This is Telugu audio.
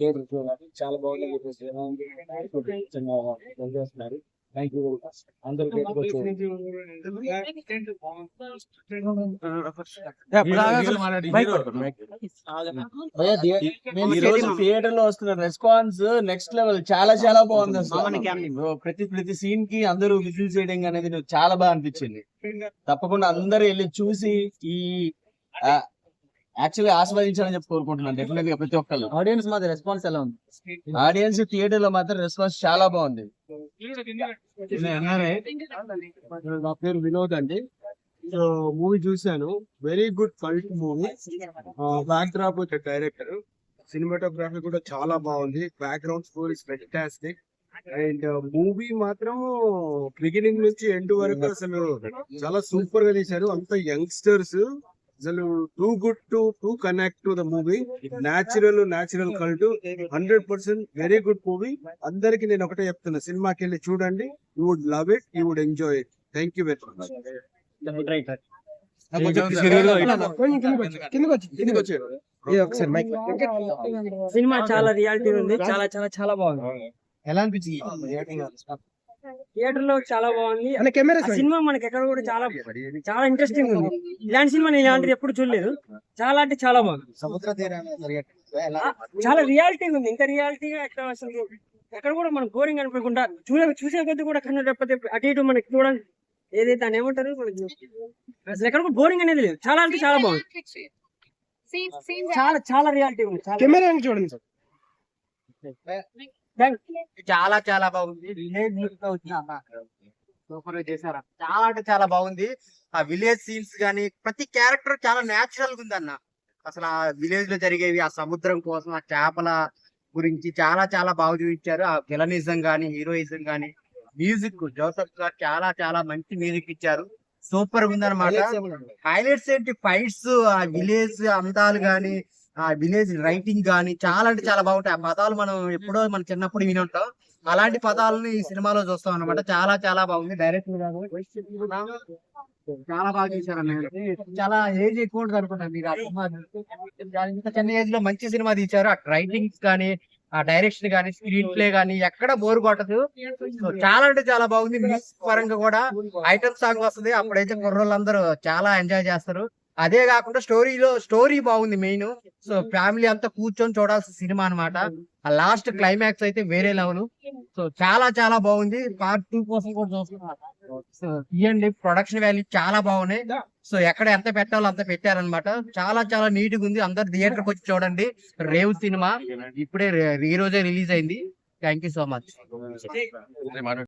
థియేటర్ చూడాలి చాలా బాగుంది చేస్తున్నారు థ్యాంక్ యూ థియేటర్లో వస్తున్న రెస్పాన్స్ నెక్స్ట్ లెవెల్ చాలా చాలా బాగుంది ప్రతి ప్రతి సీన్కి అందరూ విజిల్ చేయడం అనేది నాకు చాలా బాగా అనిపించింది. తప్పకుండా అందరూ వెళ్ళి చూసి ఈ యాక్చువల్లీ ఆస్వాదించాలని చెప్పి కోరుకుంటున్నాను డెఫినెట్గా ప్రతి ఒక్కళ్ళు. ఆడియన్స్ మాది రెస్పాన్స్ ఎలా ఉంది? ఆడియన్స్ థియేటర్లో మాత్రం రెస్పాన్స్ చాలా బాగుంది. నా పేరు వినోద్ అండి. సో మూవీ చూశాను. Very good cult movie backdrop వచ్చే డైరెక్టర్ సినిమాటోగ్రఫీ కూడా చాలా బాగుంది. Background score is fantastic and movie మాత్రం బిగినింగ్ నుంచి ఎండ్ వరకు అసలు చాలా సూపర్గా తీశారు. అంత యంగ్స్టర్స్ అసలు too good to to connect to the movie natural natural cult hundred percent very good movie అందరికి నేను ఒకటే చెప్తున్నా సినిమాకి వెళ్ళి చూడండి. You would love it you would enjoy it thank you very much cinema చాలా రియాలిటీ ఉంది. చాలా చాలా చాలా బాగుంది. ఎలా అనిపించింది థియేటర్లో చాలా బాగుంది. సినిమా మనకి ఎక్కడ కూడా చాలా చాలా ఇంట్రెస్టింగ్ ఉంది. ఇలాంటి సినిమా నేను ఇలాంటిది ఎప్పుడు చూడలేదు. చాలా అంటే చాలా బాగుంది. సముద్ర చాలా రియాలిటీ ఉంది. ఇంత రియాలిటీగా ఎక్కడ అసలు ఎక్కడ కూడా మనం బోరింగ్ అనిపించకుండా చూసే చూసే కొద్ది కూడా కన్ను రెప్పతే అటు ఇటు మనకి చూడండి ఏదైతే అని ఏమంటారు? మనకి అసలు ఎక్కడ కూడా బోరింగ్ అనేది లేదు. చాలా అంటే చాలా బాగుంది. చాలా చాలా రియాలిటీ ఉంది. చాలా కెమెరా చూడండి సార్. చాలా చాలా బాగుంది. విలేజ్తో వచ్చిన సూపర్ చేశారు. చాలా అంటే చాలా బాగుంది. ఆ విలేజ్ సీన్స్ గానీ ప్రతి క్యారెక్టర్ చాలా నేచురల్గా ఉంది అన్న అసలు ఆ విలేజ్లో జరిగేవి ఆ సముద్రం కోసం ఆ చేపల గురించి చాలా చాలా బాగా చూపించారు. ఆ విలనిజం గానీ హీరోయిజం గానీ మ్యూజిక్ జోసఫ్ గారు చాలా చాలా మంచి మ్యూజిక్ ఇచ్చారు. సూపర్గా ఉందన్నమాట హైలైట్స్ ఏంటి? ఫైట్స్ ఆ విలేజ్ అందాలు గాని ఆ విలేజ్ రైటింగ్ కానీ చాలా అంటే చాలా బాగుంటాయి. ఆ పదాలు మనం ఎప్పుడో మన చిన్నప్పుడు విని ఉంటాం అలాంటి పదాలని ఈ సినిమాలో చూస్తాం అన్నమాట. చాలా చాలా బాగుంది. డైరెక్టర్ గారు చాలా బాగా చేశారు చాలా ఏజ్ ఎక్కువ ఉంటుంది అనుకుంటా మీరు ఆ సినిమా ఇంత చిన్న ఏజ్లో మంచి సినిమా తీశారు. ఆ రైటింగ్స్ కానీ ఆ డైరెక్షన్ కానీ స్క్రీన్ ప్లే కానీ ఎక్కడ బోర్ కొట్టదు. చాలా అంటే చాలా బాగుంది. మ్యూజిక్ పరంగా కూడా ఐటమ్ సాంగ్ వస్తుంది. అప్పుడైతే కుర్రోళ్ళందరూ చాలా ఎంజాయ్ చేస్తారు. అదే కాకుండా స్టోరీలో స్టోరీ బాగుంది మెయిన్. సో ఫ్యామిలీ అంతా కూర్చొని చూడాల్సిన సినిమా అన్నమాట. ఆ లాస్ట్ క్లైమాక్స్ అయితే వేరే లెవెల్. సో చాలా చాలా బాగుంది. పార్ట్ టూ కోసం కూడా చూస్తున్నాం. సో ప్రొడక్షన్ వాల్యూ చాలా బాగున్నాయి. సో ఎక్కడ ఎంత పెట్టాలో అంత పెట్టారనమాట చాలా చాలా నీట్గా ఉంది. అందరు థియేటర్కి వచ్చి చూడండి. రేవ్ సినిమా. ఇప్పుడే ఈ రోజే రిలీజ్ అయింది. Thank you so much.